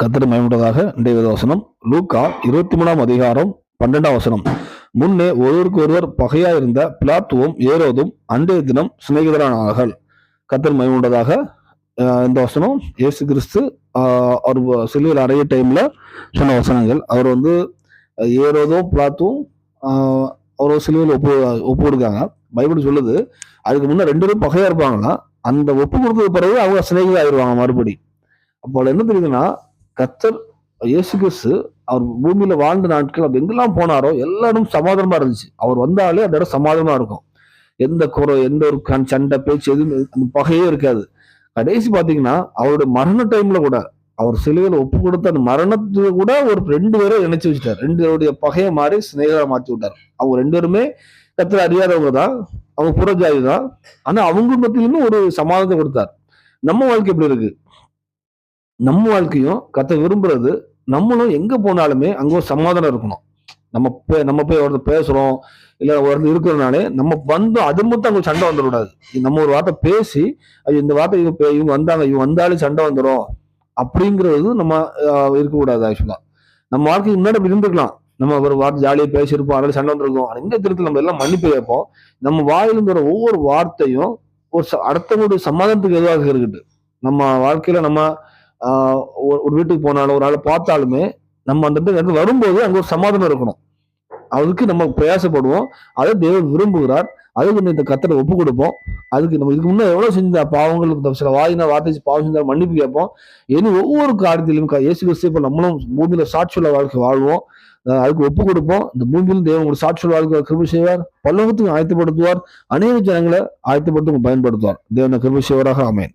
கத்திர மயமுட்டதாக இன்றைய வசனம் லூக்கா இருபத்தி மூணாம் அதிகாரம் பன்னெண்டாம் வசனம். முன்னே ஒருவருக்கு ஒருவர் பகையா இருந்த பிளாத்துவும் ஏரோதும் அன்றைய தினம் சிநேகிதரானார்கள். கத்தர் மயமுண்டதாக இந்த வசனம் இயேசு கிறிஸ்து அவர் சிலுவையில் அறைய டைம்ல சொன்ன வசனங்கள். அவர் வந்து ஏரோதும் பிளாத்தும் அவர் சிலுவையில் ஒப்பு ஒப்பு கொடுக்காங்க பைபிள் சொல்லுது அதுக்கு முன்னே ரெண்டு பேரும் பகையா இருப்பாங்கன்னா அந்த ஒப்பு கொடுத்தது பிறகு அவங்க சிநேகிதர் ஆயிடுவாங்க மறுபடி. அப்போ என்ன தெரியுதுன்னா கத்தர் இயேசு கிறிஸ்து அவர் பூமியில வாழ்ந்த நாட்கள் அவர் எங்கெல்லாம் போனாரோ எல்லா இடமும் சமாதானமா இருந்துச்சு. அவர் வந்தாலே அந்த இடம் சமாதானமா இருக்கும். எந்த குறை எந்த ஒரு கண் சண்டை பேச்சு எதுவும் அந்த பகையே இருக்காது. கடைசி பாத்தீங்கன்னா அவருடைய மரண டைம்ல கூட அவர் சிலுவையில் ஒப்பு கொடுத்த அந்த மரணத்துல கூட ஒரு ரெண்டு பேரும் இணைச்சு வச்சுட்டார். ரெண்டு பேருடைய பகையை மாறி சிநேகரா மாற்றி விட்டார். அவங்க ரெண்டு பேருமே கத்தர் அறியாதவங்க தான். அவங்க புறஜாதி தான். ஆனா அவங்க மத்தியிலுமே ஒரு சமாதானத்தை கொடுத்தார். நம்ம வாழ்க்கை எப்படி இருக்கு? நம்ம வாழ்க்கையும் கத்த விரும்புறது நம்மளும் எங்க போனாலுமே அங்கே ஒரு சமாதானம் இருக்கணும். நம்ம பே- நம்ம போய் ஒருத்தர் பேசுறோம் இல்ல ஒருத்தர் இருக்கிறனாலே நம்ம வந்து அது மட்டும் அங்க சண்டை வந்துடக்கூடாது. நம்ம ஒரு வார்த்தை பேசி அது இந்த வார்த்தை இவங்க பே- இவங்க வந்தாங்க இவங்க வந்தாலே சண்டை வந்துடும் அப்படிங்கிறது நம்ம இருக்கக்கூடாது ஆக்சுவலா நம்ம வாழ்க்கைக்கு முன்னாடி அப்படி இருந்துக்கலாம் நம்ம ஒரு வார்த்தை ஜாலியாக பேசியிருப்போம் அதனால சண்டை வந்திருக்கோம். ஆனா இந்த நம்ம எல்லாம் மன்னிப்பு கேட்போம். நம்ம வாயிலிருந்து வர ஒவ்வொரு வார்த்தையும் ஒரு ச- அடுத்தவங்களுடைய சமாதானத்துக்கு எதுவாக இருக்குது. நம்ம வாழ்க்கையில நம்ம ஒரு ஒரு வீட்டுக்கு போனாலும் ஒரு ஆளை பார்த்தாலுமே நம்ம அந்த இடத்துல வரும்போது அங்கே ஒரு சமாதானம் இருக்கணும். அதுக்கு நம்ம பிரயாசப்படுவோம். அதை தேவன் விரும்புகிறார். அதுக்கு இந்த கத்தரை ஒப்பு கொடுப்போம். அதுக்கு நம்ம இதுக்கு முன்னே எவ்வளோ செஞ்ச பாவங்களுக்கு இந்த சில வாயினா வார்த்தை பாவம் செஞ்சால் மன்னிப்பு கேட்போம். இனி ஒவ்வொரு காரியத்திலும் க- இயேசு கிறிஸ்து இப்ப நம்மளும் பூமியில் சாட்சியுள்ள வாழ்க்கை வாழ்வோம். அதுக்கு ஒப்பு கொடுப்போம். இந்த பூமியிலும் தேவன் ஒரு சாட்சியுள்ள வாழ்க்கை கிருபி செய்வார். பல்லவத்துக்கு ஆயத்தப்படுத்துவார். அநேக ஜனங்களை ஆயத்தப்படுத்த பயன்படுத்துவார். தேவனை கிருபி செய்வராக. அமையன்